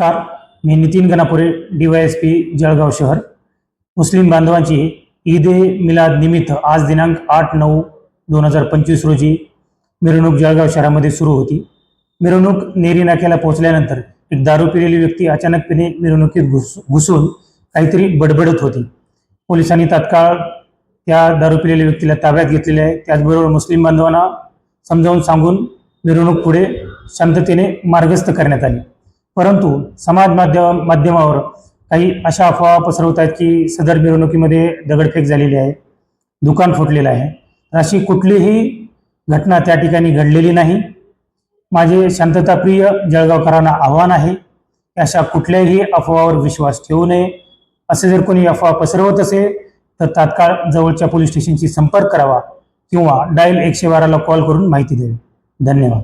नमस्कार. मी Nitin Ganapure D Y S P Jalgaon शहर. मुस्लिम बांधवांची ईद ए मिलाद निमित्त आज दिनांक आठ नऊ दोन हजार पंचवीस रोजी मिरवणूक जळगाव शहरामध्ये सुरू होती. मिरवणूक नेरी नाक्याला पोहोचल्यानंतर एक दारू पिलेली व्यक्ती अचानकपणे मिरवणुकीत घुस घुसून काहीतरी बडबडत होती. पोलिसांनी तात्काळ त्या दारू पिलेल्या व्यक्तीला ताब्यात घेतलेले आहे. त्याचबरोबर मुस्लिम बांधवांना समजावून सांगून मिरवणूक पुढे शांततेने मार्गस्थ करण्यात आली. परंतु समाज माध्यम माध्यमावर काही अशा अफवा पसरवत आहेत की सदर मिरवणुकीमध्ये दगडफेक झालेली आहे दुकान फुटलेलं आहे. अशी कुठलीही घटना त्या ठिकाणी घडलेली नाही. माझे शांतताप्रिय जळगावकरांना आव्हान आहे अशा कुठल्याही अफवावर विश्वास ठेवू नये. असे जर कोणी अफवा पसरवत असेल तर तात्काळ जवळच्या पोलीस स्टेशनशी संपर्क करावा किंवा डायल एकशे बाराला कॉल करून माहिती द्यावी. धन्यवाद.